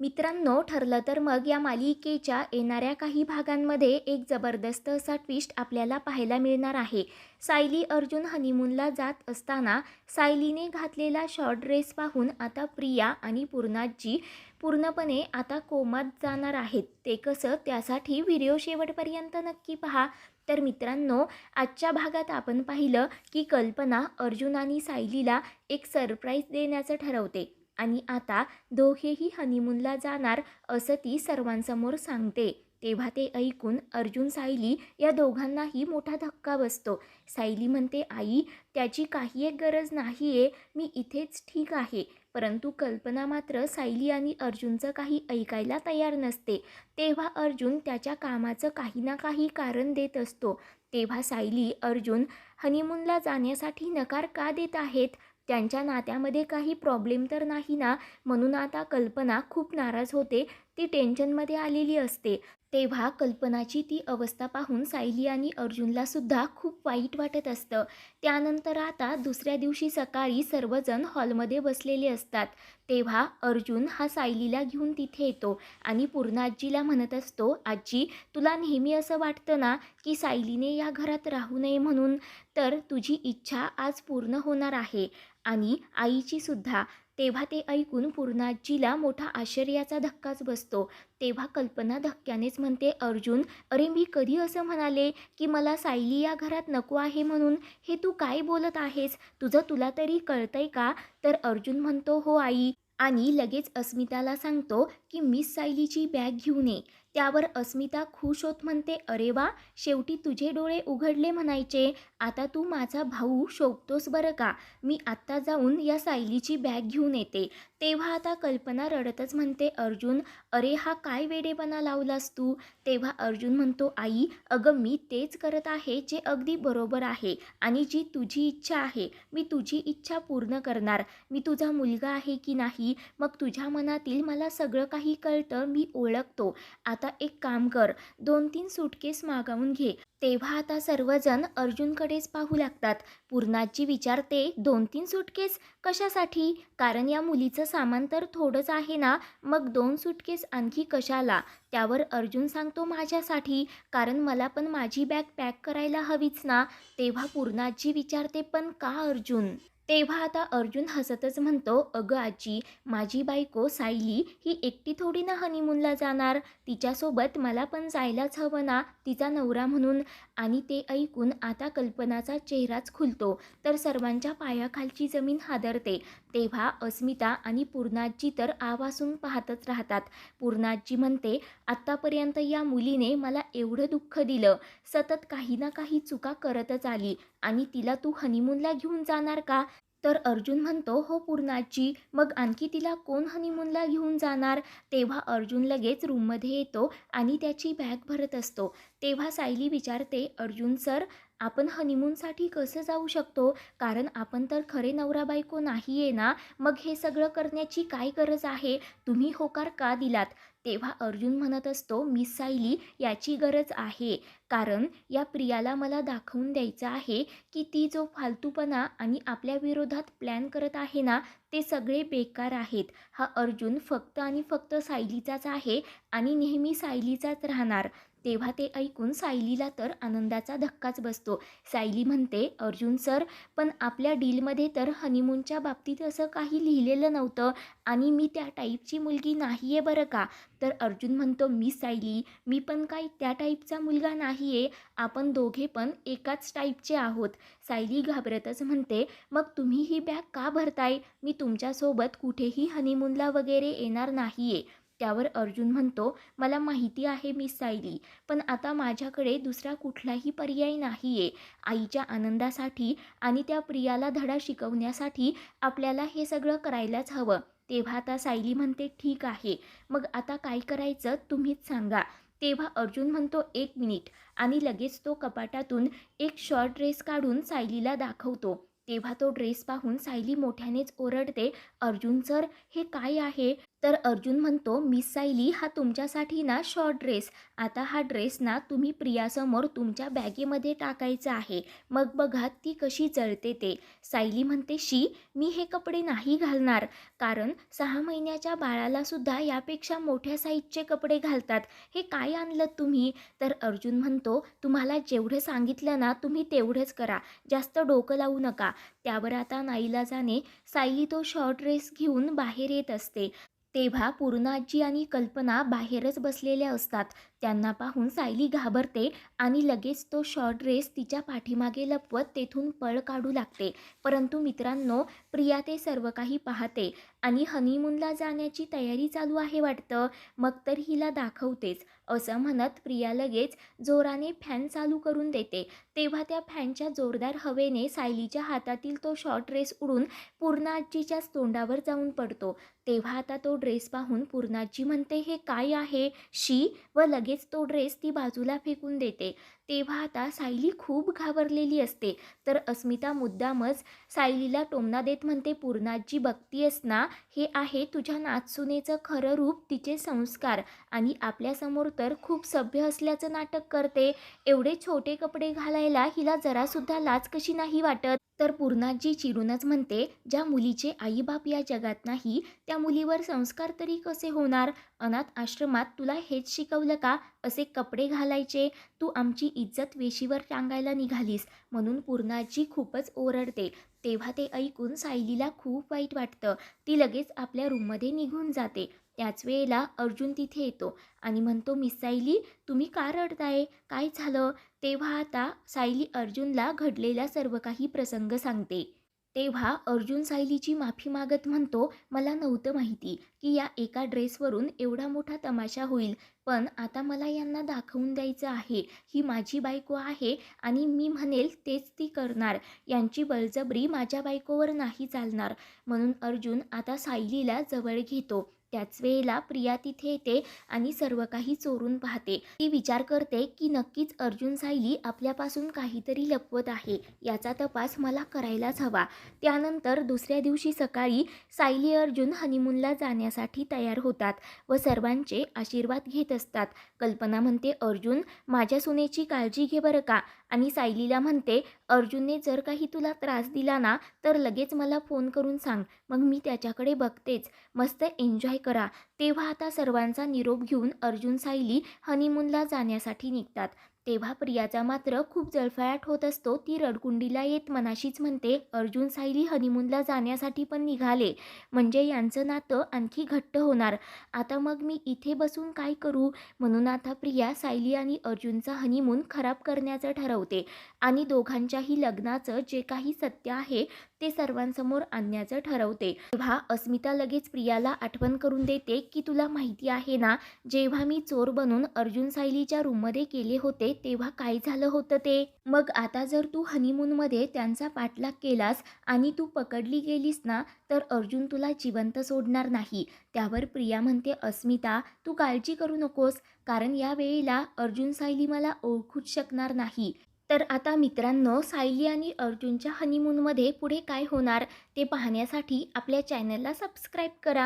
मित्रांनो ठरलं तर मग या मालिकेच्या येणाऱ्या काही भागांमध्ये एक जबरदस्त असा ट्विस्ट आपल्याला पाहायला मिळणार आहे. सायली अर्जुन हनीमूनला जात असताना सायलीने घातलेला शॉर्ट ड्रेस पाहून आता प्रिया आणि पूर्णाजी पूर्णपणे आता कोमात जाणार आहेत. ते कसं? त्यासाठी व्हिडिओ शेवटपर्यंत नक्की पहा. तर मित्रांनो आजच्या भागात आपण पाहिलं की कल्पना अर्जुन आणि सायलीला एक सरप्राईज देण्याचं ठरवते. आणि आता दोघेही हनीमूनला जाणार असं ती सर्वांसमोर सांगते. तेव्हा ते ऐकून अर्जुन सायली या दोघांनाही मोठा धक्का बसतो. सायली म्हणते आई त्याची काही एक गरज नाही आहे मी इथेच ठीक आहे. परंतु कल्पना मात्र सायली आणि अर्जुनचं काही ऐकायला तयार नसते. तेव्हा अर्जुन त्याच्या कामाचं काही ना काही कारण देत असतो. तेव्हा सायली अर्जुन हनीमूनला जाण्यासाठी नकार का देत आहेत? त्यांच्या नात्यामध्ये काही प्रॉब्लेम तर नाही ना? म्हणून आता कल्पना खूप नाराज होते. ती टेन्शनमध्ये आलेली असते. तेव्हा कल्पनाची ती अवस्था पाहून सायली आणि अर्जुनला सुद्धा खूप वाईट वाटत असतं. त्यानंतर आता दुसऱ्या दिवशी सकाळी सर्वजण हॉलमध्ये बसलेले असतात. तेव्हा अर्जुन हा सायलीला घेऊन तिथे येतो आणि पूर्ण आजीला म्हणत असतो आजी तुला नेहमी असं वाटतं ना की सायलीने या घरात राहू नये म्हणून? तर तुझी इच्छा आज पूर्ण होणार आहे आणि आईची सुद्धा. तेव्हा ते ऐकून पूर्णाजीला मोठा आश्चर्याचा धक्काच बसतो. तेव्हा कल्पना धक्क्यानेच म्हणते अर्जुन अरे मी कधी असं म्हणाले की मला सायली या घरात नको आहे म्हणून? हे तू काय बोलत आहेस? तुझं तुला तरी कळतंय का? तर अर्जुन म्हणतो हो आई. आणि लगेच अस्मिताला सांगतो की मिस सायलीची बॅग घेऊन ये. त्यावर अस्मिता खुश होत म्हणते अरे वा शेवटी तुझे डोळे उघडले म्हणायचे. आता तू माझा भाऊ शोभतोस बरं का? मी आत्ता जाऊन या सायलीची बॅग घेऊन येते. तेव्हा आता कल्पना रडतच म्हणते अर्जुन अरे हा काय वेडेपणा लावलास तू? तेव्हा अर्जुन म्हणतो आई अगं मी तेच करत आहे जे अगदी बरोबर आहे आणि जी तुझी इच्छा आहे. मी तुझी इच्छा पूर्ण करणार. मी तुझा मुलगा आहे की नाही? मग तुझ्या मनातील मला सगळं काही कळतं मी ओळखतो. आता एक काम कर दोन तीन सुटकेस मागवून घे. तेव्हा आता सर्वजण अर्जुनकडेच पाहू लागतात. पूर्णाजी विचारते दोन तीन सुटकेस कशासाठी? कारण या मुलीचं सामान तर थोडंच आहे ना. मग दोन सुटकेस आणखी कशाला? त्यावर अर्जुन सांगतो माझ्यासाठी. कारण मला पण माझी बॅग पॅक करायला हवीच ना. तेव्हा पूर्णाजी विचारते पण का अर्जुन? तेव्हा आता अर्जुन हसतच म्हणतो अगं आजी माझी बायको सायली ही एकटी थोडी ना हनीमूनला जाणार. तिच्यासोबत मला पण जायलाच हवं ना. तिचा नवरा म्हणून आणि ते ऐकून आता कल्पनाचा चेहराच खुलतो. तर सर्वांच्या पायाखालची जमीन हादरते. तेव्हा अस्मिता आणि पूर्णाजी तर आवासून पाहतच राहतात. पूर्णाजी म्हणते आत्तापर्यंत या मुलीने मला एवढं दुःख दिलं. सतत काही ना काही चुका करतच आली. आणि तिला तू हनीमूनला घेऊन जाणार का? तर अर्जुन म्हणतो हो पूर्णाजी मग आणखी तिला कोण हनीमूनला घेऊन जाणार? तेव्हा अर्जुन लगेच रूममध्ये येतो आणि त्याची बॅग भरत असतो. तेव्हा सायली विचारते अर्जुन सर आपण हनीमूनसाठी कसं जाऊ शकतो? कारण आपण तर खरे नवरा बायको नाही आहे ना? मग हे सगळं करण्याची काय गरज आहे? तुम्ही होकार का दिलात? तेव्हा अर्जुन म्हणत असतो मिस सायली याची गरज आहे. कारण या प्रियाला मला दाखवून द्यायचं आहे की ती जो फालतूपणा आणि आपल्या विरोधात प्लॅन करत आहे ना ते सगळे बेकार आहेत. हा अर्जुन फक्त आणि फक्त सायलीचाच आहे आणि नेहमी सायलीचाच राहणार. तेव्हा ते ऐकून सायलीला तर आनंदाचा धक्काच बसतो. सायली म्हणते अर्जुन सर पण आपल्या डीलमध्ये तर हनीमूनच्या बाबतीत असं काही लिहिलेलं नव्हतं आणि मी त्या टाईपची मुलगी नाही आहे बरं का? तर अर्जुन म्हणतो मी सायली मी पण काही त्या टाईपचा मुलगा नाही. आहे आपण दोघे पण एकाच टाईपचे आहोत. सायली घाबरतच म्हणते मग तुम्ही ही बॅग का भरताय? मी तुमच्यासोबत कुठेही हनीमूनला वगैरे येणार नाही आहे त्यावर अर्जुन म्हणतो मला माहिती आहे मिस सायली पण आता माझ्याकडे दुसरा कुठलाही पर्याय नाही आहे आईच्या आनंदासाठी आणि त्या प्रियाला धडा शिकवण्यासाठी आपल्याला हे सगळं करायलाच हवं. तेव्हा आता सायली म्हणते ठीक आहे. मग आता काय करायचं तुम्हीच सांगा. तेव्हा अर्जुन म्हणतो एक मिनिट. आणि लगेच तो कपाटातून एक शॉर्ट ड्रेस काढून सायलीला दाखवतो. तेव्हा तो ड्रेस पाहून सायली मोठ्यानेच ओरडते अर्जुन सर हे काय आहे? तर अर्जुन म्हणतो मिस सायली हा तुमच्यासाठी ना शॉर्ट ड्रेस आता हा ड्रेस ना तुम्ही प्रियासमोर तुमच्या बॅगेमध्ये टाकायचा आहे. मग बघा ती कशी जळते ते. सायली म्हणते शी मी हे कपडे नाही घालणार. कारण सहा महिन्याच्या बाळालासुद्धा यापेक्षा मोठ्या साईजचे कपडे घालतात. हे काय आणलं तुम्ही? तर अर्जुन म्हणतो तुम्हाला जेवढं सांगितलं ना तुम्ही तेवढंच करा. जास्त डोकं लावू नका. त्यावर आता नाईलाजाने सायली तो शॉर्ट ड्रेस घेऊन बाहेर येत असते. तेव्हा पूर्णाजी आणि कल्पना बाहेरच बसलेल्या असतात. त्यांना पाहून सायली घाबरते आणि लगेच तो शॉर्ट ड्रेस तिच्या पाठीमागे लपवत तेथून पळ काढू लागते. परंतु मित्रांनो प्रिया ते सर्व काही पाहते आणि हनीमूनला जाण्याची तयारी चालू आहे वाटतं. मग तर हिला दाखवतेच. असं म्हणत प्रिया लगेच जोराने फॅन चालू करून देते. तेव्हा त्या फॅनच्या जोरदार हवेने सायलीच्या हातातील तो शॉर्ट ड्रेस उडून पूर्णाजीच्याच तोंडावर जाऊन पडतो. तेव्हा आता तो ड्रेस पाहून पूर्णाजी म्हणते हे काय आहे? शी व लगेच तो ड्रेस ती बाजूला फेकून देते. तेव्हा आता सायली खूप घाबरलेली असते. तर अस्मिता मुद्दामच सायलीला टोमना देत म्हणते पूर्णाजी बघतीयस ना? हे आहे तुझ्या नाचसुनेचं खरं रूप तिचे संस्कार. आणि आपल्यासमोर तर खूप सभ्य असल्याचं नाटक करते. एवढे छोटे कपडे घालायला हिला जरासुद्धा लाज कशी नाही वाटत? तर पूर्णाजी चिरूनच म्हणते ज्या मुलीचे आईबाप या जगात नाही त्या मुलीवर संस्कार तरी कसे होणार? अनाथ आश्रमात तुला हेच शिकवलं का? असे कपडे घालायचे तू आमची इज्जत वेशीवर टांगायला निघालीस म्हणून पूर्णाजी खूपच ओरडते. तेव्हा ते ऐकून सायलीला खूप वाईट वाटतं. ती लगेच आपल्या रूममध्ये निघून जाते. त्याच वेळेला अर्जुन तिथे येतो आणि म्हणतो मिस सायली तुम्ही का रडताय? काय झालं? तेव्हा आता सायली अर्जुनला घडलेला सर्व काही प्रसंग सांगते. तेव्हा अर्जुन सायलीची माफी मागत म्हणतो मला नव्हतं माहिती की या एका ड्रेसवरून एवढा मोठा तमाशा होईल पण आता मला यांना दाखवून द्यायचं आहे. ही माझी बायको आहे आणि मी म्हणेल तेच ती करणार. यांची बळजबरी माझ्या बायकोवर नाही चालणार. म्हणून अर्जुन आता सायलीला जवळ घेतो. त्याच वेळेला प्रिया तिथे येते आणि सर्व काही चोरून पाहते. ती विचार करते की नक्कीच अर्जुन सायली आपल्यापासून काहीतरी लपवत आहे. याचा तपास मला करायलाच हवा. त्यानंतर दुसऱ्या दिवशी सकाळी सायली अर्जुन हनीमूनला जाण्यासाठी तयार होतात व सर्वांचे आशीर्वाद घेत असतात. कल्पना म्हणते अर्जुन माझ्या सुनेची काळजी घे बरं का. आणि सायलीला म्हणते अर्जुनने जर काही तुला त्रास दिला ना तर लगेच मला फोन करून सांग. मग मी त्याच्याकडे बघतेच. मस्त एन्जॉय करा. तेव्हा आता सर्वांचा निरोप घेऊन अर्जुन सायली हनीमूनला जाण्यासाठी निघतात. तेव्हा प्रियाचा मात्र खूप जळफळाट होत असतो. ती रडकुंडीला येत मनाशीच म्हणते अर्जुन सायली हनीमूनला जाण्यासाठी पण निघाले. म्हणजे यांचं नातं आणखी घट्ट होणार. आता मग मी इथे बसून काय करू? म्हणून आता प्रिया सायली आणि अर्जुनचा हनीमून खराब करण्याचं ठरवते. आणि दोघांच्याही लग्नाचं जे काही सत्य आहे ते सर्वांसमोर आणण्याचं ठरवते. तेव्हा अस्मिता लगेच प्रियाला आठवण करून देते की तुला माहिती आहे ना जेव्हा मी चोर बनून अर्जुन सायलीच्या रूममध्ये गेले होते तेव्हा काय झालं होतं ते? मग आता जर तू हनीमूनमध्ये त्यांचा पाठलाग केलास आणि तू पकडली गेलीस ना तर अर्जुन तुला जिवंत सोडणार नाही. त्यावर प्रिया म्हणते अस्मिता तू काळजी करू नकोस. कारण या वेळेला अर्जुन सायली मला ओळखूच शकणार नाही. तर आता मित्रांनो सायली आणि अर्जुनच्या हनीमूनमध्ये पुढे काय होणार ते पाहण्यासाठी आपल्या चॅनलला सबस्क्राईब करा.